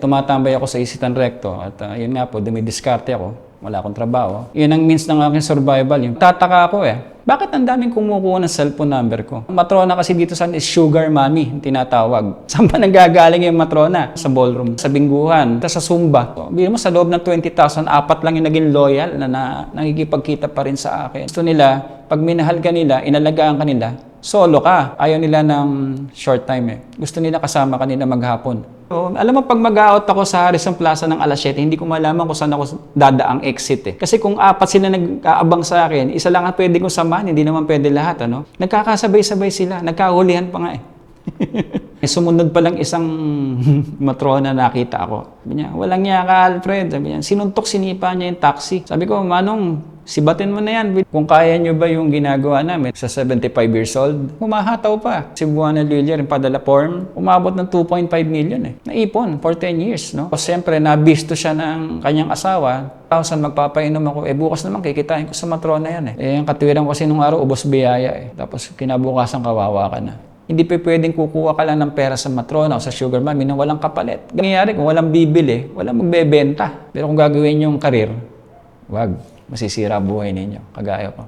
Tumatambay ako sa Isitan Recto at uh, yun nga po, dumidiskarte ako. Wala akong trabaho. Yun ang means ng aking survival. Yung tataka ako eh. Bakit ang daming kumukuha ng cellphone number ko? Matrona kasi dito sa is sugar mommy, tinatawag. Saan pa nanggagaling yung matrona? Sa ballroom, sa bingguhan, sa Zumba. So, mo sa loob ng 20,000, apat lang yung naging loyal na, na nakikipagkita pa rin sa akin. Gusto nila, pag minahal ka nila, inalagaan ka nila, solo ka. Ayaw nila ng short time eh. Gusto nila kasama ka nila maghapon. So, alam mo, pag mag-out ako sa Harrison Plaza ng alas 7, hindi ko malaman kung saan ako dadaang exit eh. Kasi kung apat sila nag-aabang sa akin, isa lang ang pwede kong samahan, hindi naman pwede lahat, ano? Nagkakasabay-sabay sila, nagkahulihan pa nga eh. Eh, Sumunod pa lang isang matrona nakita ako. Sabi niya, walang niya ka, Alfred. Sabi niya, sinuntok, sinipa niya yung taxi. Sabi ko, Manong, sibatin mo na yan. Kung kaya niyo ba yung ginagawa namin sa 75 years old, humahataw pa. Si Buana Lilia, yung padala form, umabot ng 2.5 million eh. Naipon for 10 years, no? O siyempre, nabisto siya ng kanyang asawa. Thousand magpapainom ako. Eh, bukas naman, kikitain ko sa matrona yan eh. Eh, ang katwiran kasi nung araw, ubos biyaya eh. Tapos, kinabukasan kawawa ka na. Hindi pa pwedeng kukuha ka lang ng pera sa matrona o sa sugar mommy na walang kapalit. Nangyayari kung walang bibili, walang magbebenta. Pero kung gagawin yung karir, wag. Masisira buhay ninyo. Kagaya ko.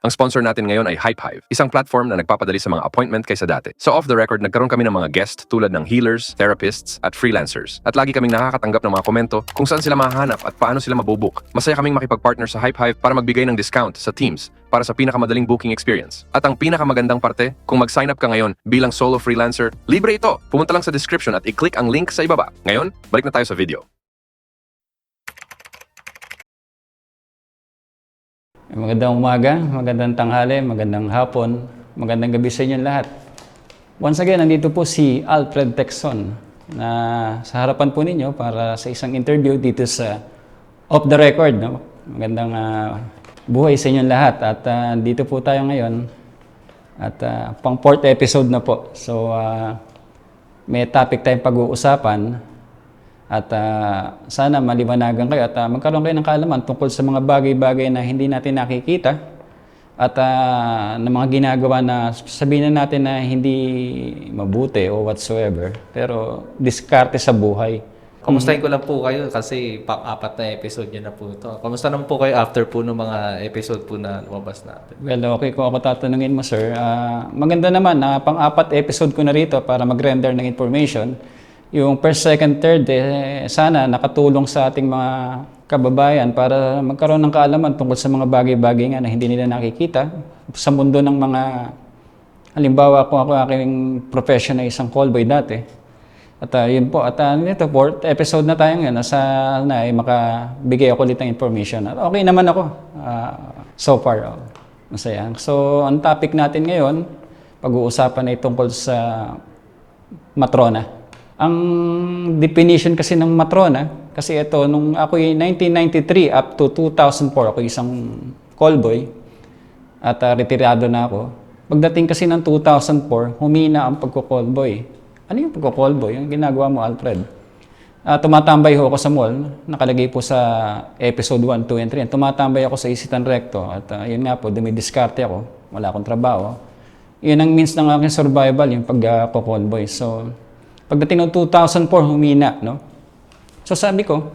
Ang sponsor natin ngayon ay HypeHive, isang platform na nagpapadali sa mga appointment kaysa dati. So off the record, nagkaroon kami ng mga guest tulad ng healers, therapists, at freelancers. At lagi kaming nakakatanggap ng mga komento kung saan sila mahanap at paano sila mabubook. Masaya kaming makipag-partner sa HypeHive para magbigay ng discount sa teams para sa pinakamadaling booking experience. At ang pinakamagandang parte, kung mag-sign up ka ngayon bilang solo freelancer, libre ito! Pumunta lang sa description at i-click ang link sa ibaba. Ngayon, balik na tayo sa video. Magandang umaga, magandang tanghali, magandang hapon, magandang gabi sa inyong lahat. Once again, nandito po si Alfred Texon na sa harapan po ninyo para sa isang interview dito sa Off the Record. No? Magandang ah, buhay sa inyong lahat at ah, dito po tayo ngayon at ah, pang fourth episode na po. So, ah, may topic tayong pag-uusapan at ah, sana maliwanagan kayo at ah, magkaroon kayo ng kaalaman tungkol sa mga bagay-bagay na hindi natin nakikita at ah, ng mga ginagawa na sabihin na natin na hindi mabuti o whatsoever pero diskarte sa buhay. Kamustahin ko lang po kayo kasi pang-apat na episode nyo na po ito. Kamusta naman po kayo after po ng mga episode po na lumabas natin? Well, okay kung ako tatanungin mo, sir. Ah, maganda naman na pang-apat episode ko na rito para mag-render ng information. Yung first, second, third, eh, sana nakatulong sa ating mga kababayan para magkaroon ng kaalaman tungkol sa mga bagay-bagay nga na hindi nila nakikita sa mundo ng mga halimbawa kung ako aking profession na isang callboy dati. At ah, yun po, at uh, nito, fourth episode na tayo ngayon, nasa na ay makabigay ako ulit ng information. At okay naman ako ah, so far. oh. masaya. So, ang topic natin ngayon, pag-uusapan ay tungkol sa matrona. Ang definition kasi ng matrona, kasi ito, nung ako ay 1993 up to 2004, ako isang callboy at ah, retirado na ako. Pagdating kasi ng 2004, humina ang pagko-callboy. Ano yung pagko-callboy? Yung ginagawa mo, Alfred? Ah, tumatambay ho ako sa mall. Nakalagay po sa episode 1, 2, and 3. Tumatambay ako sa Isitan Recto. At ah, yun nga po, dumidiskarte ako. Wala akong trabaho. Yun ang means ng aking survival, yung pag-callboy. So, pagdating ng 2004, humina, no? So sabi ko,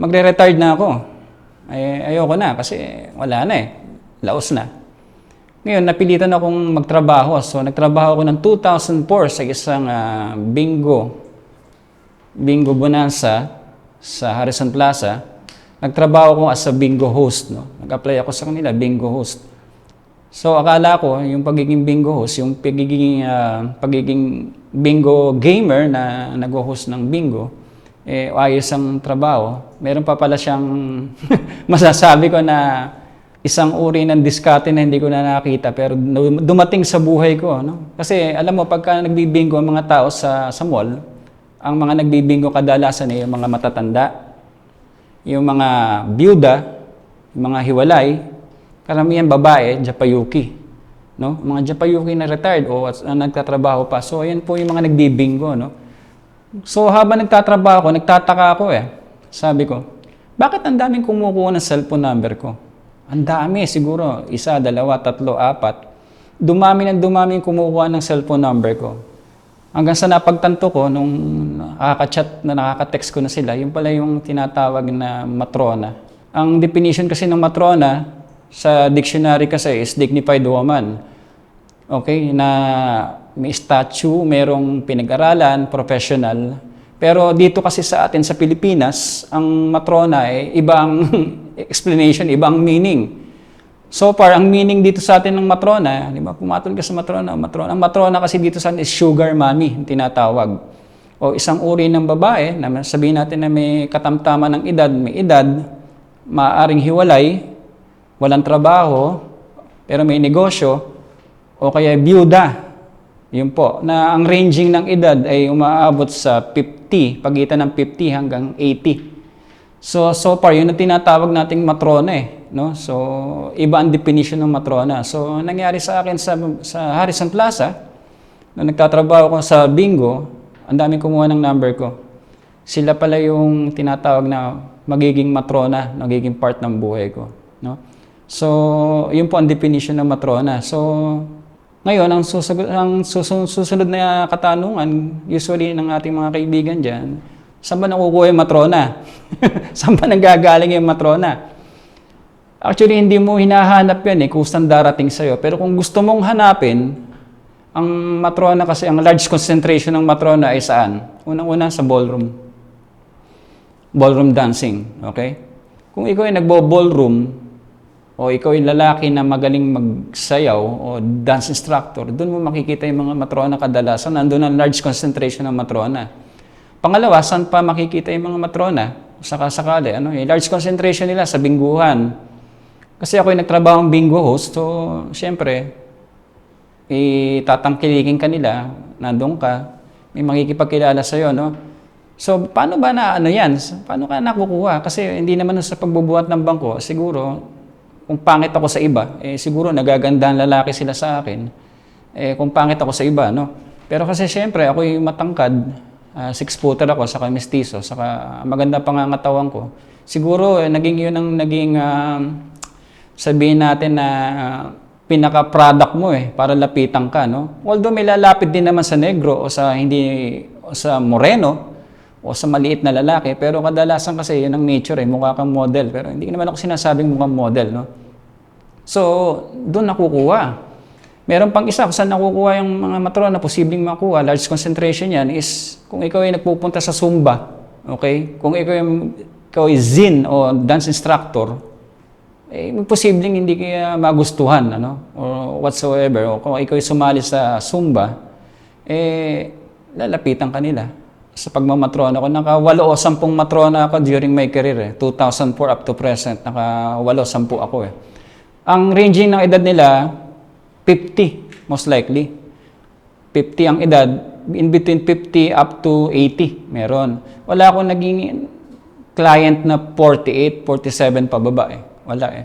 magre-retired na ako. Ay, ayoko na kasi wala na eh. Laos na. Ngayon, napilitan akong magtrabaho. So, nagtrabaho ako ng 2004 sa isang ah, bingo, bingo bonanza sa Harrison Plaza. Nagtrabaho ako as a bingo host. No? Nag-apply ako sa kanila, bingo host. So, akala ko, yung pagiging bingo host, yung pagiging, ah, pagiging bingo gamer na nag-host ng bingo, eh, ayos ang trabaho. Meron pa pala siyang masasabi ko na isang uri ng diskarte na hindi ko na nakita pero dumating sa buhay ko. No? Kasi alam mo, pagka nagbibingo ang mga tao sa, sa mall, ang mga nagbibingo kadalasan ay yung mga matatanda, yung mga byuda, yung mga hiwalay, karamihan babae, japayuki. No? Mga japayuki na retired o at, uh, nagtatrabaho pa. So, ayan po yung mga nagbibingo. No? So, habang nagtatrabaho ako, nagtataka ako eh. Sabi ko, bakit ang daming kumukuha ng cellphone number ko? Ang dami, siguro. Isa, dalawa, tatlo, apat. Dumami ng dumami yung kumukuha ng cellphone number ko. Hanggang sa napagtanto ko, nung nakaka-chat na nakaka-text ko na sila, yung pala yung tinatawag na matrona. Ang definition kasi ng matrona sa dictionary kasi is dignified woman. Okay, na may statue, merong pinag-aralan, professional. Pero dito kasi sa atin sa Pilipinas, ang matrona ay ibang explanation, ibang meaning. So far, ang meaning dito sa atin ng matrona, di ba, pumatol ka sa matrona, matrona. Ang matrona kasi dito sa atin is sugar mommy, tinatawag. O isang uri ng babae, na sabihin natin na may katamtaman ng edad, may edad, maaaring hiwalay, walang trabaho, pero may negosyo, o kaya byuda. Yun po, na ang ranging ng edad ay umaabot sa 50, pagitan ng 50 hanggang 80. So, so far, yun ang tinatawag nating matrona eh. No? So, iba ang definition ng matrona. So, nangyari sa akin sa, sa Harrison Plaza, na nagtatrabaho ko sa bingo, ang daming kumuha ng number ko. Sila pala yung tinatawag na magiging matrona, magiging part ng buhay ko. No? So, yun po ang definition ng matrona. So, ngayon, ang, susunod, ang susunod, na katanungan, usually ng ating mga kaibigan dyan, saan ba nakukuha yung matrona? saan ba nanggagaling yung matrona? Actually, hindi mo hinahanap yan eh, kung saan darating sa'yo. Pero kung gusto mong hanapin, ang matrona kasi, ang large concentration ng matrona ay saan? Unang-una sa ballroom. Ballroom dancing, okay? Kung ikaw ay nagbo-ballroom, o ikaw ay lalaki na magaling magsayaw o dance instructor, doon mo makikita yung mga matrona kadalasan. Nandun ang large concentration ng matrona. Pangalawa, saan pa makikita yung mga matrona? Saka-sakali, ano, yung large concentration nila sa bingguhan. Kasi ako yung nagtrabaho ng bingo host, so siyempre, itatangkilikin ka nila, nandun ka, may makikipagkilala sa'yo, no? So, paano ba na ano yan? Paano ka nakukuha? Kasi hindi naman sa pagbubuhat ng bangko, siguro, kung pangit ako sa iba, eh, siguro nagagandang lalaki sila sa akin. Eh, kung pangit ako sa iba, no? Pero kasi siyempre, ako yung matangkad, ah, six footer ako, saka mestizo, saka maganda pangangatawan ko. Siguro, eh, naging yun ang naging, ah, sabihin natin na ah, pinaka-product mo eh, para lapitan ka, no? Although may lalapit din naman sa negro o sa hindi, o sa moreno, o sa maliit na lalaki, pero kadalasan kasi yun ang nature eh, mukha kang model. Pero hindi naman ako sinasabing mukhang model, no? So, doon nakukuha. Meron pang isa kung saan nakukuha yung mga matrona, posibleng makuha, large concentration yan, is kung ikaw ay nagpupunta sa Zumba, okay? Kung ikaw ay, ikaw ay Zin o dance instructor, eh, posibleng hindi kaya magustuhan, ano? Or whatsoever. O kung ikaw ay sumali sa Zumba, eh, lalapitan ka nila sa pagmamatrona ko. Naka-walo o sampung matrona ako during my career. Eh. 2004 up to present. Naka-walo, sampu ako eh. Ang ranging ng edad nila, 50 most likely. 50 ang edad, in between 50 up to 80 meron. Wala akong naging client na 48, 47 pababa eh. Wala eh.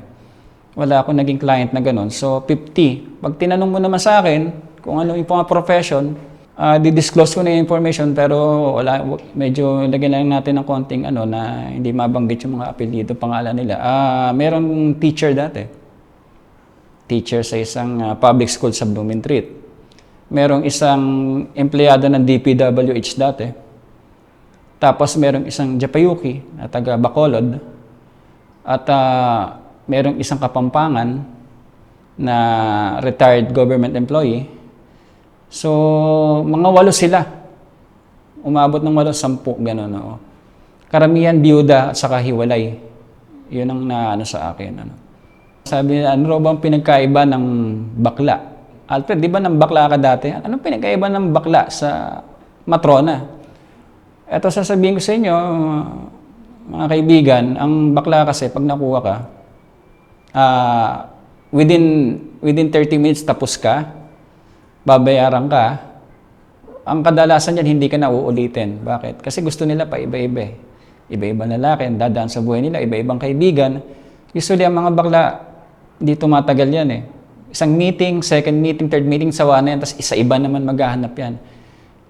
Wala akong naging client na ganun. So, 50. Pag tinanong mo naman sa akin kung ano yung mga profession, uh, di-disclose ko na yung information pero wala, medyo lagyan lang natin ng konting ano na hindi mabanggit yung mga apelyido, pangalan nila. Ah, merong teacher dati. Teacher sa isang ah, public school sa Blooming Treat. Merong isang empleyado ng DPWH dati. Tapos merong isang Japayuki na taga Bacolod. At ah, merong isang Kapampangan na retired government employee. So, mga walo sila. Umabot ng walo, sampu, gano'n. Oo. Karamihan biyuda at saka hiwalay. Yun ang naano sa akin. Ano. Sabi nila, ano raw bang pinagkaiba ng bakla? Alfred, di ba ng bakla ka dati? Anong pinagkaiba ng bakla sa matrona? Ito sasabihin ko sa inyo, mga kaibigan, ang bakla kasi pag nakuha ka, ah, within, within 30 minutes tapos ka, babayaran ka, ang kadalasan yan hindi ka na uulitin. Bakit? Kasi gusto nila pa iba-iba. eh. Iba-iba lalaki, dadaan sa buhay nila, iba-ibang kaibigan. Usually, ang mga bakla, hindi tumatagal yan eh. Isang meeting, second meeting, third meeting, sawa na yan, tapos isa-iba naman maghahanap yan.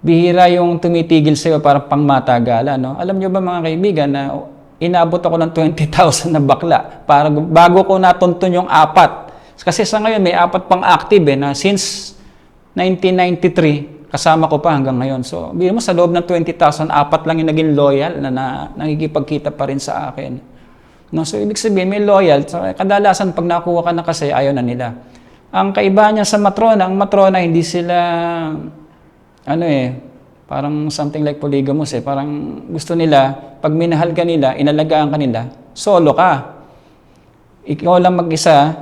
Bihira yung tumitigil sa'yo para pang matagala. No? Alam nyo ba mga kaibigan na inabot ako ng 20,000 na bakla para bago ko natuntun yung apat. Kasi sa ngayon may apat pang active eh, na since 1993 kasama ko pa hanggang ngayon. So, biro mo sa loob ng 20,000, apat lang yung naging loyal na, na nakikipagkita pa rin sa akin. No, so ibig sabihin may loyal. So, kadalasan pag nakuha ka na kasi ayaw na nila. Ang kaiba niya sa matrona, ang matrona hindi sila ano eh, parang something like polygamous eh. Parang gusto nila, pag minahal ka nila, inalagaan ka nila, solo ka. Ikaw lang mag-isa,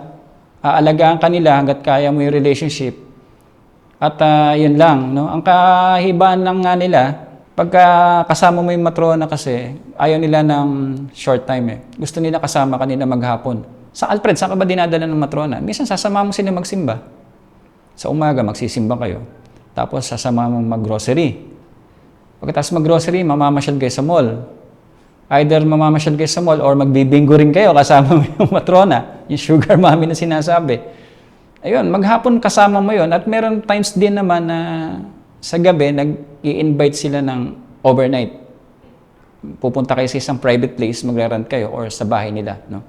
aalagaan ka nila hanggat kaya mo yung relationship. At ah, yun lang, no? Ang kahibaan lang nga nila, pagka kasama mo yung matrona kasi, ayaw nila ng short time eh. Gusto nila kasama kanila maghapon. Sa Alfred, saan ka ba dinadala ng matrona? Minsan sasama mo sila magsimba. Sa umaga, magsisimba kayo. Tapos sasama mo mag-grocery. Pagkatapos mag-grocery, mamamasyal kayo sa mall. Either mamamasyal kayo sa mall or magbibinggo rin kayo kasama mo yung matrona, yung sugar mommy na sinasabi. Ayun, maghapon kasama mo yon at meron times din naman na sa gabi nag-i-invite sila ng overnight. Pupunta kayo sa isang private place, magre-rent kayo or sa bahay nila, no?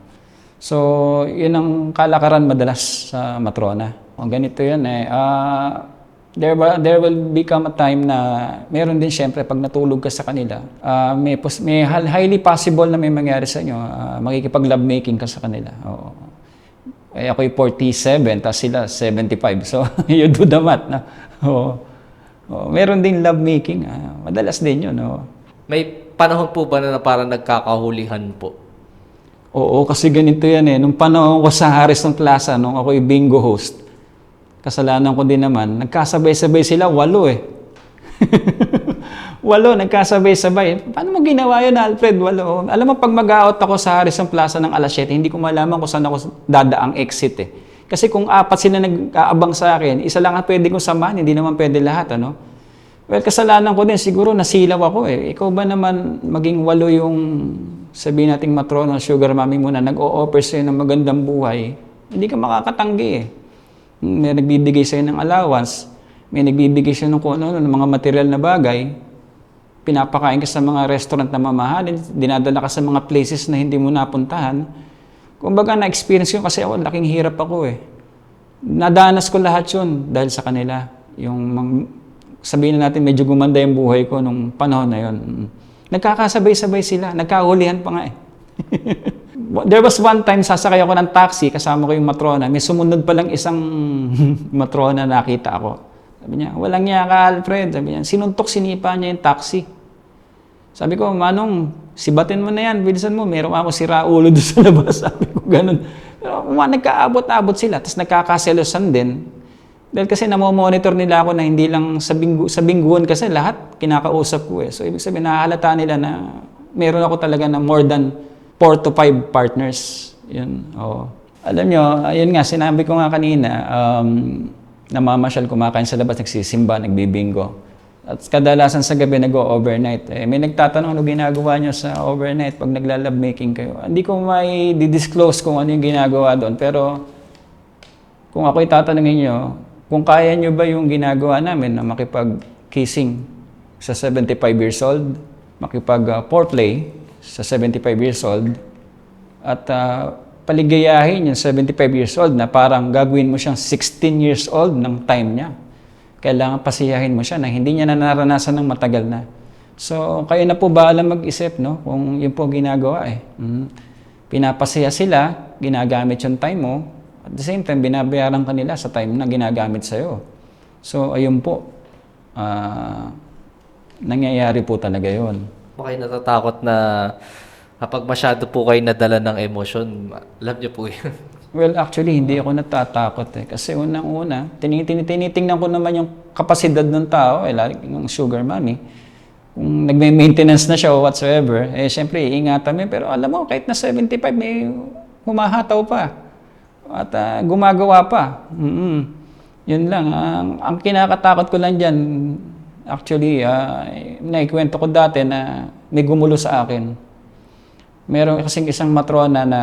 So, yun ang kalakaran madalas sa matrona. Ang ganito yan eh. ah, there, wa- there will become a time na meron din syempre pag natulog ka sa kanila, ah, may, pos- may highly possible na may mangyari sa inyo. Uh, makikipag-love making ka sa kanila. Oo. Eh, ako'y 47, tapos sila 75. So, you do the math. Na? Oo. Oo. Meron din love making. ah, madalas din yun. Oo. May panahon po ba na parang nagkakahulihan po? Oo, kasi ganito yan eh. Nung panahon ko sa Harrison Plaza, nung ako'y bingo host, kasalanan ko din naman, nagkasabay-sabay sila, walo eh. walo, nagkasabay-sabay. Paano ginawa yun, Alfred? Walo. Alam mo, pag mag-out ako sa Harrison Plaza ng alas 7, hindi ko malaman kung saan ako dadaang exit eh. Kasi kung apat sila nag-aabang sa akin, isa lang ang pwede kong samahan, hindi naman pwede lahat, ano? Well, kasalanan ko din, siguro nasilaw ako eh. Ikaw ba naman maging walo yung sabihin nating matrono, sugar mommy mo na nag-o-offer sa'yo ng magandang buhay, hindi ka makakatanggi eh. May nagbibigay sa'yo ng allowance, may nagbibigay sa'yo ng ano, ng mga material na bagay, pinapakain ka sa mga restaurant na mamahalin, dinadala ka sa mga places na hindi mo napuntahan. Kumbaga na-experience ko kasi ako, laking hirap ako eh. Nadanas ko lahat yun dahil sa kanila. Yung sabihin na natin medyo gumanda yung buhay ko nung panahon na. Mm. Nagkakasabay-sabay sila, nagkahulihan pa nga eh. There was one time sasakay ako ng taxi, kasama ko yung matrona. May sumunod pa lang isang matrona nakita ako. Sabi niya, walang niya ka Alfred. Sabi niya, sinuntok sinipa niya yung taxi. Sabi ko, Manong, sibatin mo na yan, bilisan mo, meron ako sira ulo doon sa labas. Sabi ko, ganun. Pero mga nagkaabot-abot sila, tapos nagkakaselosan din. Dahil kasi namomonitor nila ako na hindi lang sa, binggu, sa bingguan kasi lahat kinakausap ko eh. So ibig sabihin, nahalata nila na meron ako talaga na more than 4 to 5 partners. Yun, oo. Alam nyo, ayun nga, sinabi ko nga kanina, um, namamasyal, kumakain sa labas, nagsisimba, nagbibingo. At kadalasan sa gabi nag-overnight. Eh, may nagtatanong ano ginagawa nyo sa overnight pag nagla-love making kayo. Hindi ko may disclose kung ano yung ginagawa doon. Pero kung ako'y tatanungin nyo, kung kaya nyo ba yung ginagawa namin na makipag-kissing sa 75 years old, makipag-foreplay sa 75 years old, at ah, paligayahin yung 75 years old na parang gagawin mo siyang 16 years old ng time niya. Kailangan pasiyahin mo siya na hindi niya na naranasan ng matagal na. So, kayo na po ba alam mag-isip, no? Kung yun po ginagawa eh. Mhm. Pinapasaya sila, ginagamit yung time mo, at the same time, binabayaran ka nila sa time na ginagamit sa'yo. So, ayun po. Ah, nangyayari po talaga yon. Baka natatakot na kapag masyado po kayo nadala ng emosyon, alam niyo po yun. Well, actually, hindi ako natatakot eh. Kasi unang-una, tinitin- tinitingnan ko naman yung kapasidad ng tao, eh, lalo yung sugar mommy. Kung nagme-maintenance na siya o whatsoever, eh, syempre, iingatan mo. Pero alam mo, kahit na 75, may humahataw pa. At ah, gumagawa pa. mm Yun lang. Ang, ang kinakatakot ko lang dyan, actually, uh, naikwento ko dati na may gumulo sa akin. Meron kasing isang matrona na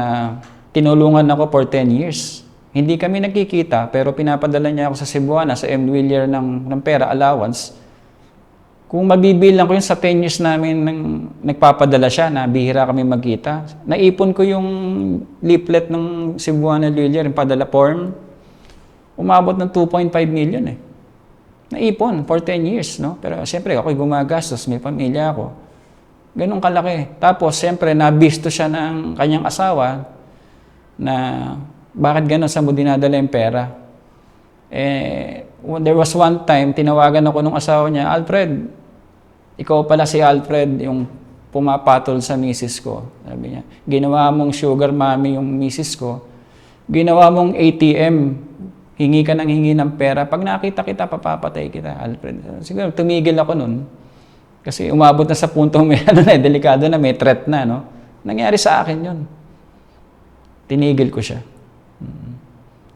tinulungan ako for 10 years. Hindi kami nagkikita, pero pinapadala niya ako sa Cebuana, sa M. Willier ng, ng pera allowance. Kung mabibilang ko yun sa 10 years namin nang nagpapadala siya, na bihira kami magkita. Naipon ko yung leaflet ng Cebuana Willier, yung padala form. Umabot ng 2.5 million eh. naipon for 10 years, no? Pero siyempre, ako'y gumagastos, may pamilya ako. Ganun kalaki. Tapos, siyempre, nabisto siya ng kanyang asawa na bakit ganun sa mo dinadala yung pera. Eh, there was one time, tinawagan ako ng asawa niya, Alfred, ikaw pala si Alfred, yung pumapatol sa misis ko. Sabi niya, ginawa mong sugar mommy yung misis ko. Ginawa mong ATM, hingi ka ng hingi ng pera. Pag nakita kita, papapatay kita, Alfred. Siguro, tumigil ako nun. Kasi umabot na sa puntong may ano na, eh, delikado na, may threat na, no? Nangyari sa akin yun. Tinigil ko siya. Mm.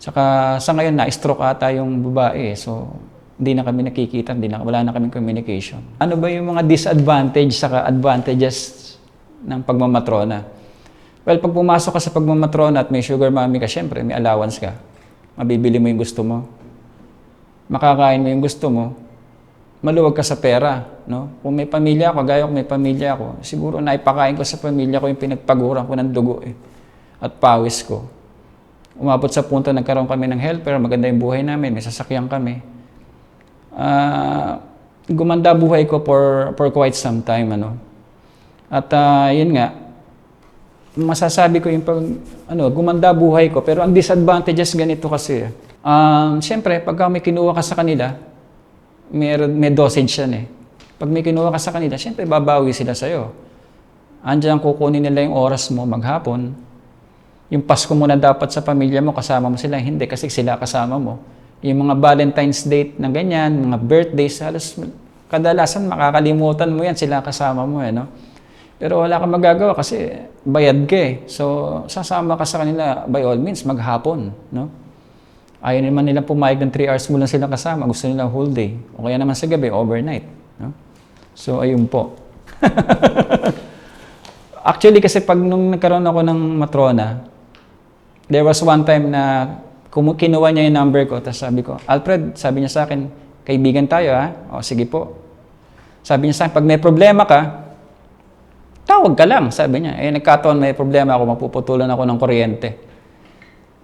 Saka sa ngayon, na-stroke ata yung babae. So, hindi na kami nakikita, hindi na, wala na kaming communication. Ano ba yung mga disadvantage saka advantages ng pagmamatrona? Well, pag pumasok ka sa pagmamatrona at may sugar mommy ka, syempre, may allowance ka. Mabibili mo yung gusto mo. Makakain mo yung gusto mo. Maluwag ka sa pera. No? Kung may pamilya ako, gaya ko may pamilya ako, siguro naipakain ko sa pamilya ko yung pinagpaguran ko ng dugo eh, at pawis ko. Umabot sa punto nagkaroon kami ng helper, maganda yung buhay namin, may sasakyan kami. Ah, gumanda buhay ko for, for quite some time. Ano? At ah, yun nga, masasabi ko yung pag, ano, gumanda buhay ko. Pero ang disadvantages ganito kasi, um, siyempre, pagka may kinuha ka sa kanila, may, may dosage yan eh. Pag may kinuha ka sa kanila, siyempre babawi sila sa'yo. Andiyan kukunin nila yung oras mo maghapon. Yung Pasko mo na dapat sa pamilya mo, kasama mo sila. Hindi, kasi sila kasama mo. Yung mga Valentine's date na ganyan, mga birthdays, halos kadalasan makakalimutan mo yan, sila kasama mo eh, no? Pero wala kang magagawa kasi bayad ka eh. So, sasama ka sa kanila by all means, maghapon, no? Ayaw naman nila pumayag ng 3 hours mo lang silang kasama. Gusto nila whole day. O kaya naman sa gabi, overnight. No? So, ayun po. Actually, kasi pag nung nagkaroon ako ng matrona, there was one time na kinuha niya yung number ko, tapos sabi ko, Alfred, sabi niya sa akin, kaibigan tayo ha? O, sige po. Sabi niya sa akin, pag may problema ka, tawag ka lang, sabi niya. Eh, nagkataon may problema ako, mapuputulan ako ng kuryente.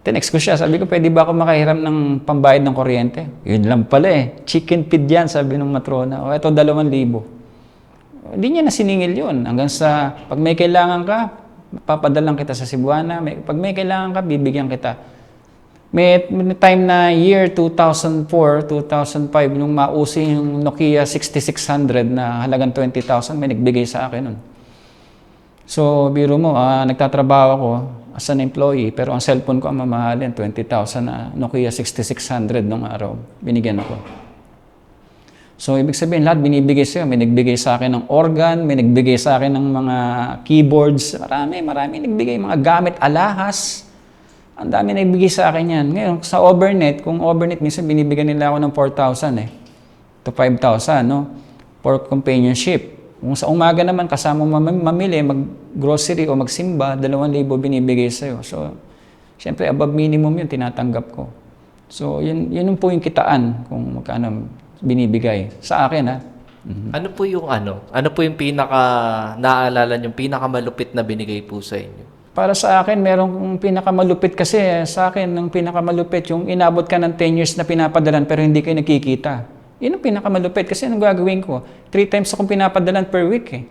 Tinext ko siya, sabi ko, pwede ba ako makahiram ng pambayad ng kuryente? Yun lang pala eh. Chicken feed yan, sabi ng matrona. O, eto, dalawang libo. Hindi niya nasiningil yun. Hanggang sa, pag may kailangan ka, papadalang kita sa Cebuana. May, pag may kailangan ka, bibigyan kita. May, time na year 2004, 2005, nung mauso yung Nokia 6600 na halagang 20,000, may nagbigay sa akin nun. So, biro mo, ah, nagtatrabaho ako as an employee, pero ang cellphone ko ang mamahalin, 20,000 na Nokia 6600 nung araw. Binigyan ako. So, ibig sabihin, lahat binibigay sa'yo. May nagbigay sa akin ng organ, may nagbigay sa akin ng mga keyboards. Marami, marami nagbigay. Mga gamit, alahas. Ang dami nagbigay sa akin yan. Ngayon, sa overnet, kung overnet, minsan binibigyan nila ako ng 4,000 eh. To 5,000, no? For companionship. Kung sa umaga naman, kasama mo mam- mamili, mag-grocery o magsimba, 2,000 binibigay sa'yo. So, syempre, above minimum yun, tinatanggap ko. So, yun, yun po yung kitaan kung magkano binibigay. Sa akin, ha? Mhm. Ano po yung ano? Ano po yung pinaka, naaalala yung pinakamalupit na binigay po sa inyo? Para sa akin, merong pinakamalupit kasi eh, sa akin, ng pinakamalupit, yung inabot ka ng 10 years na pinapadalan pero hindi kayo nakikita. Yun ang pinakamalupit kasi anong gagawin ko? Three times akong pinapadalan per week eh.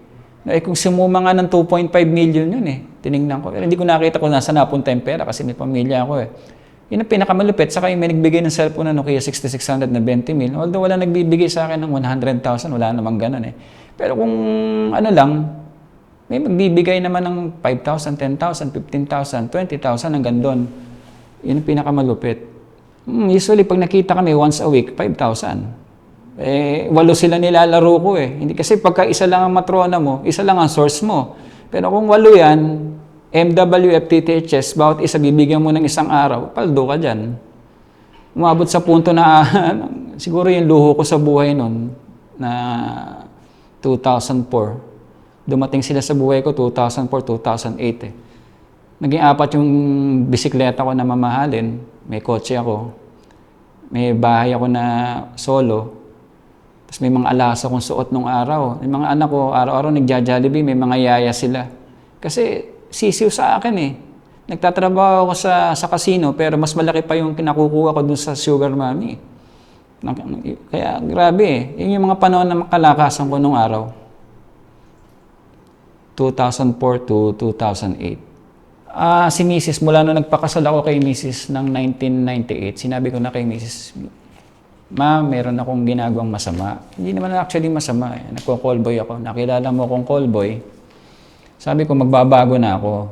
Eh kung sumuma nga ng 2.5 million yun eh. Tinignan ko. Pero hindi ko nakita kung nasa napunta yung pera kasi may pamilya ako eh. Yun ang pinakamalupit. Saka yung may nagbigay ng cellphone na Nokia 6600 na 20 mil. Although wala nagbibigay sa akin ng 100,000, wala namang ganun eh. Pero kung ano lang, may magbibigay naman ng 5,000, 10,000, 15,000, 20,000 hanggang doon. Yun ang pinakamalupit. Hmm, usually, pag nakita kami once a week, 5,000. Eh, walo sila nilalaro ko eh. Hindi kasi pagka isa lang ang matrona mo, isa lang ang source mo. Pero kung walo yan, MW, FTTHS, bawat isa bibigyan mo ng isang araw, paldo ka dyan. Umabot sa punto na siguro yung luho ko sa buhay nun na 2004. Dumating sila sa buhay ko 2004, 2008 eh. Naging apat yung bisikleta ko na mamahalin. May kotse ako. May bahay ako na solo. Tapos may mga alasa akong suot nung araw. Yung mga anak ko, araw-araw nagja-jollibee, may mga yaya sila. Kasi sisiw sa akin eh. Nagtatrabaho ako sa, sa casino, pero mas malaki pa yung kinakukuha ko dun sa sugar mommy. Kaya grabe eh. Yun yung mga panahon na makalakasan ko nung araw. 2004 to 2008. Ah, si Mrs. mula nung nagpakasal ako kay Mrs. ng 1998, sinabi ko na kay Mrs. Ma, meron akong ginagawang masama. Hindi naman actually masama eh. Nagko-callboy ako. Nakilala mo akong callboy. Sabi ko, magbabago na ako.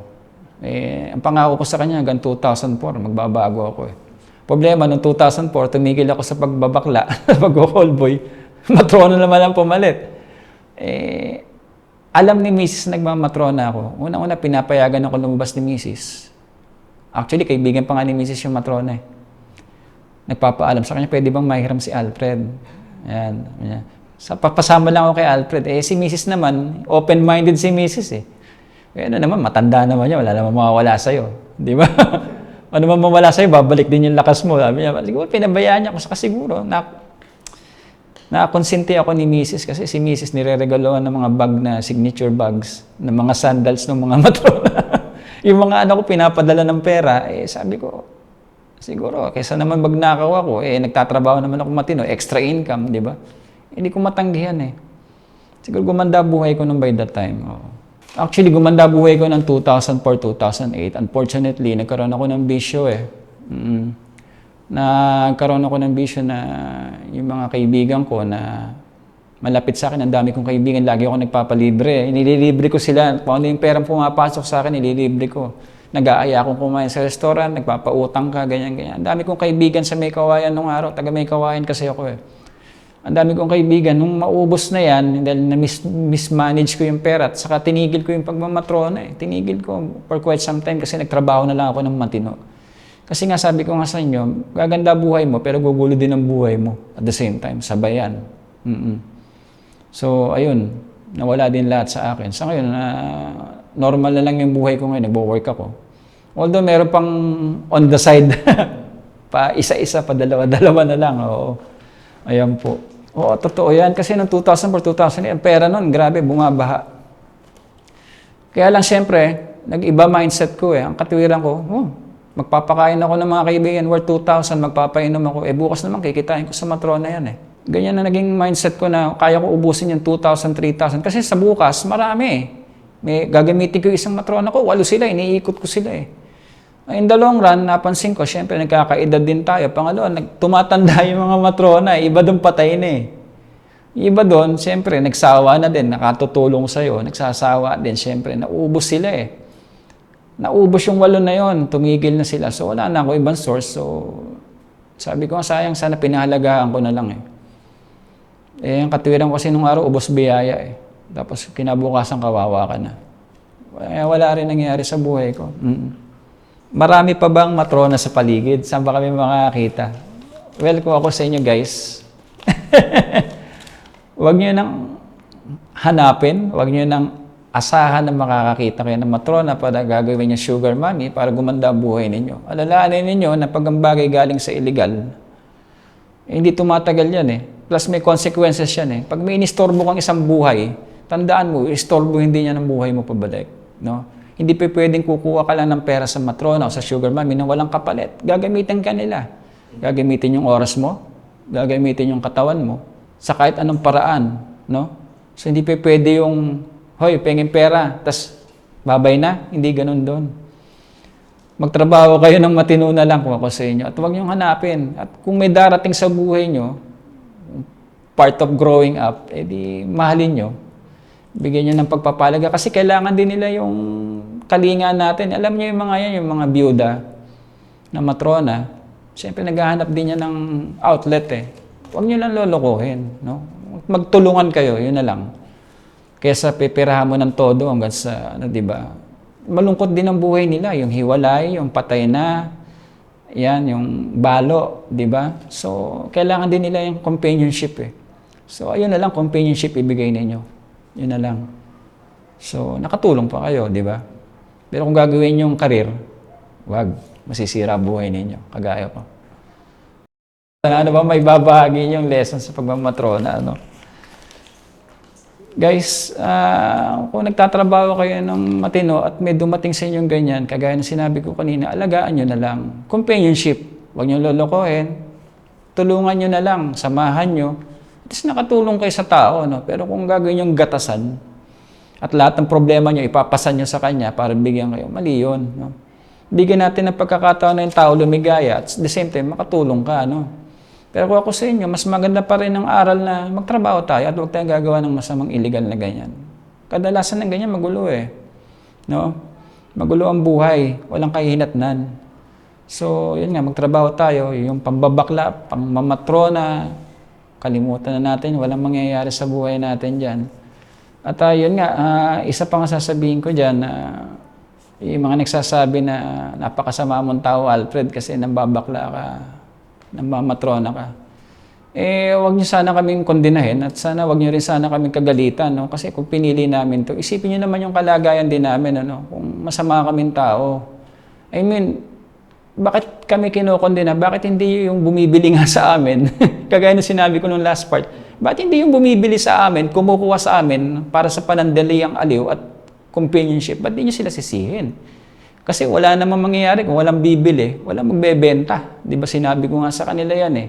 Eh, ang pangako ko sa kanya hanggang 2004, magbabago ako eh. Problema, noong 2004, tumigil ako sa pagbabakla, pag-callboy. Matrono naman ang pumalit. Eh, alam ni Mrs. nagmamatrona ako. Una-una, pinapayagan ako lumabas ni Mrs. Actually, kaibigan pa nga ni Mrs. yung matrona eh. Nagpapaalam sa kanya, pwede bang mahiram si Alfred? Ayan. Sa papasama lang ako kay Alfred. Eh, si Mrs. naman, open-minded si Mrs. eh. Eh, ano naman, matanda naman niya, wala naman mawawala sa'yo. Di ba? ano man mawala sa'yo, babalik din yung lakas mo. Sabi niya, siguro pinabayaan niya ako sa siguro. Na, Nakakonsente ako ni Mrs. kasi si Mrs. nire-regaloan ng mga bag na signature bags, ng mga sandals ng mga matrona. yung mga anak ko pinapadala ng pera, eh sabi ko, siguro, kaysa naman magnakaw ako, eh nagtatrabaho naman ako matino, extra income, di ba? Hindi ko matanggihan eh. Siguro gumanda buhay ko nung by that time. oo. Actually, gumanda buhay ko ng 2004-2008. Unfortunately, nagkaroon ako ng bisyo eh. Mm nagkaroon ako ng bisyo na yung mga kaibigan ko na malapit sa akin, ang dami kong kaibigan, lagi ako nagpapalibre. Nililibre ko sila. Kung ano yung perang pumapasok sa akin, nililibre ko. Nag-aaya akong kumain sa restaurant, nagpapautang ka, ganyan, ganyan. Ang dami kong kaibigan sa may kawayan nung araw. Taga may kawayan kasi ako eh. Ang dami kong kaibigan. Nung maubos na yan, dahil na mis- mismanage ko yung pera at saka tinigil ko yung pagmamatrona eh. Tinigil ko for quite some time kasi nagtrabaho na lang ako ng matino. Kasi nga sabi ko nga sa inyo, gaganda buhay mo pero gugulo din ang buhay mo at the same time, sabayan. mm So, ayun, nawala din lahat sa akin. Sa ngayon, na normal na lang yung buhay ko ngayon, nagbo-work ako. Although meron pang on the side, pa isa-isa, pa dalawa-dalawa na lang. Oo. Ayan po. Oo, totoo yan. Kasi noong 2004, 2008, ang pera noon, grabe, bumabaha. Kaya lang siyempre, nag-iba mindset ko eh. Ang katwiran ko, oh, magpapakain ako ng mga kaibigan worth 2,000, magpapainom ako. Eh bukas naman kikitain ko sa matrona yan eh. Ganyan na naging mindset ko na kaya ko ubusin yung 2,000, 3,000. Kasi sa bukas, marami eh. May gagamitin ko yung isang matrona ko, walo sila, iniikot ko sila eh. In the long run, napansin ko, syempre nagkakaedad din tayo. Pangalawa, tumatanda yung mga matrona, eh. iba doon patay na eh. Iba doon, siyempre, nagsawa na din, nakatutulong sa'yo, nagsasawa din, siyempre, naubos sila eh. Naubos yung walo na yon, tumigil na sila. So wala na ako ibang source. So sabi ko, sayang sana pinahalagaan ko na lang eh. Eh, ang katwiran ko kasi nung araw, ubos biyaya eh. Tapos kinabukasan kawawa ka na. Eh, wala rin nangyari sa buhay ko. Mm. Marami pa bang matrona sa paligid? Saan ba kami makakita? Well, kung ako sa inyo guys, Huwag niyo nang hanapin, huwag niyo nang asahan na makakakita kayo ng matrona para gagawin niya sugar mommy para gumanda ang buhay ninyo. Alalahanin ninyo na pag ang bagay galing sa illegal, eh, hindi tumatagal yan eh. Plus may consequences yan eh. Pag may inistorbo kang isang buhay, tandaan mo, istorbo hindi niya ng buhay mo pabalik. No? Hindi pa pwedeng kukuha ka lang ng pera sa matrona o sa sugar mommy nang walang kapalit. Gagamitin ka nila. Gagamitin yung oras mo, gagamitin yung katawan mo, sa kahit anong paraan. No? So hindi pa pwede yung, hoy, pengin pera, tas babay na. Hindi ganun doon. Magtrabaho kayo ng matino na lang kung ako sa inyo. At huwag niyong hanapin. At kung may darating sa buhay niyo, part of growing up, edi mahalin nyo. Bigyan nyo ng pagpapalaga. Kasi kailangan din nila yung kalinga natin. Alam niyo yung mga yan, yung mga byuda na matrona. Siyempre naghahanap din niya ng outlet eh. Huwag nyo lang lolokohin. No? Magtulungan kayo, yun na lang. Kesa pipirahan mo ng todo hanggang sa, ano, di ba? Malungkot din ang buhay nila, yung hiwalay, yung patay na, yan, yung balo, di ba? So, kailangan din nila yung companionship eh. So, ayun na lang, companionship ibigay ninyo. Yun na lang. So, nakatulong pa kayo, di ba? Pero kung gagawin yung karir, wag, masisira buhay ninyo, kagaya ko. Ano ba may babahagi yung lesson sa pagmamatrona, ano? Guys, ah, kung nagtatrabaho kayo ng matino at may dumating sa inyong ganyan, kagaya ng sinabi ko kanina, alagaan nyo na lang. Companionship. Huwag nyo lolokohin. tulungan nyo na lang, samahan nyo. At least nakatulong kayo sa tao, no? Pero kung gagawin yung gatasan, at lahat ng problema nyo, ipapasan nyo sa kanya para bigyan kayo, mali yun, no? Bigyan natin ng pagkakataon na yung tao lumigaya at the same time, makatulong ka, no? Pero kung ako sa inyo, mas maganda pa rin ang aral na magtrabaho tayo at huwag tayong gagawa ng masamang illegal na ganyan. Kadalasan ng ganyan magulo eh. No? Magulo ang buhay, walang kahihinatnan. So, yun nga, magtrabaho tayo, yung pambabakla, pangmamatrona, kalimutan na natin, walang mangyayari sa buhay natin dyan. At ah, yun nga, ah, isa pa nga sasabihin ko dyan, na yung mga nagsasabi na napakasama mong tao, Alfred, kasi nambabakla ka, nambamatrona ka. Eh, wag niyo sana kaming kondinahin at sana wag niyo rin sana kaming kagalitan, no? Kasi kung pinili namin to, isipin niyo naman yung kalagayan din namin, ano? Kung masama kaming tao. I mean, bakit kami kinokondena? Bakit hindi yung bumibili nga sa amin? Kagaya ng sinabi ko nung last part. Bakit hindi yung bumibili sa amin, kumukuha sa amin para sa panandaliang aliw at companionship? Ba't di nyo sila sisihin? Kasi wala namang mangyayari kung walang bibili, walang magbebenta. Di ba sinabi ko nga sa kanila yan eh.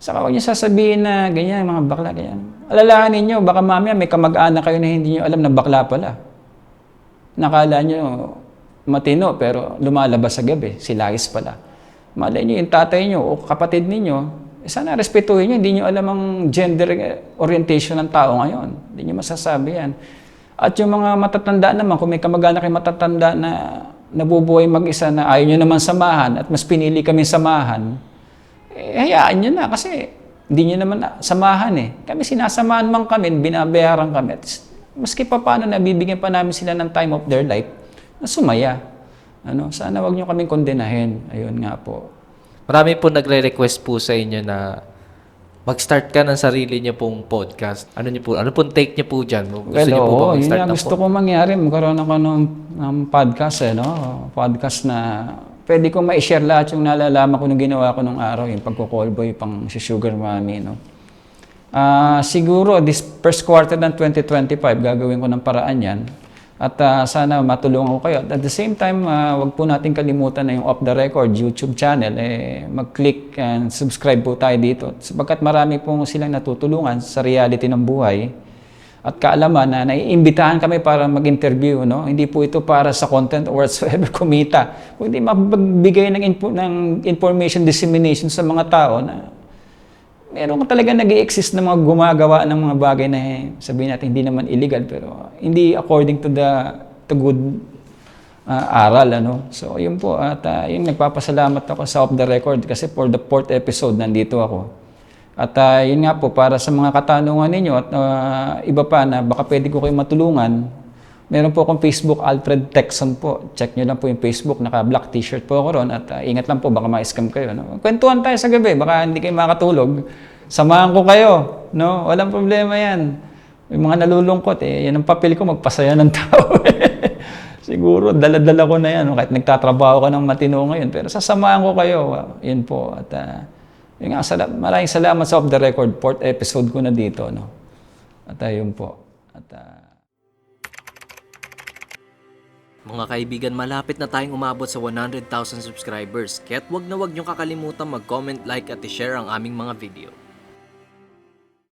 Saka huwag niyo sasabihin na ganyan, mga bakla, ganyan. Alalahanin niyo, baka mamaya may kamag-anak kayo na hindi niyo alam na bakla pala. Nakala niyo matino pero lumalabas sa gabi, si Lais pala. Malay niyo yung tatay niyo o kapatid ninyo, eh sana respetuhin niyo, hindi niyo alam ang gender orientation ng tao ngayon. Hindi niyo masasabi yan. At yung mga matatanda naman, kung may kamag-anak kayo matatanda na nabubuhay mag-isa na ayaw niyo naman samahan at mas pinili kami samahan, eh, hayaan nyo na kasi hindi nyo naman na- samahan eh. Kami sinasamahan man kami, binabayaran kami. At maski pa paano, nabibigyan pa namin sila ng time of their life na sumaya. Ano, sana wag nyo kaming kondenahin. Ayun nga po. Marami po nagre-request po sa inyo na mag-start ka ng sarili niyo pong podcast. Ano niyo po? Ano pong take niyo po diyan? Gusto Well, niyo po ba yun mag-start nga na gusto po? ko mangyari. Magkaroon ako ng, ng podcast eh, no? Podcast na pwede ko ma-share lahat yung nalalaman ko nung ginawa ko nung araw, yung pagko-call boy, pang si sugar mommy, no? Ah, siguro this first quarter ng 2025 gagawin ko ng paraan 'yan. At ah, sana matulungan ko kayo. At the same time, ah, wag po natin kalimutan na yung off the record YouTube channel eh mag-click and subscribe po tayo dito. Sapagkat marami po silang natutulungan sa reality ng buhay at kaalaman na naiimbitahan kami para mag-interview, no? Hindi po ito para sa content or whatsoever kumita, kundi magbigay ng, info, ng information dissemination sa mga tao na meron talaga nag exist na mga gumagawa ng mga bagay na eh, sabihin natin hindi naman illegal pero hindi according to the to good ah, aral ano. So yun po at ah, yun nagpapasalamat ako sa off the record kasi for the fourth episode nandito ako. At ah, yun nga po para sa mga katanungan ninyo at ah, iba pa na baka pwede ko kayo matulungan. Meron po akong Facebook, Alfred Texon po. Check nyo lang po yung Facebook, naka-black t-shirt po ako ron. At ah, ingat lang po, baka ma-scam kayo. No? Kwentuhan tayo sa gabi, baka hindi kayo makatulog. Samahan ko kayo. No? Walang problema yan. Yung mga nalulungkot, eh, yan ang papel ko, magpasaya ng tao. Siguro, dala-dala ko na yan. Kahit nagtatrabaho ka ng matino ngayon. Pero sasamahan ko kayo. Yun po. At ah, yun nga, sala- maraming salamat sa Off the Record. Fourth episode ko na dito. No? At ayun po. At ah, Mga kaibigan, malapit na tayong umabot sa 100,000 subscribers. Kaya't wag na wag niyong kakalimutan mag-comment, like at i-share ang aming mga video.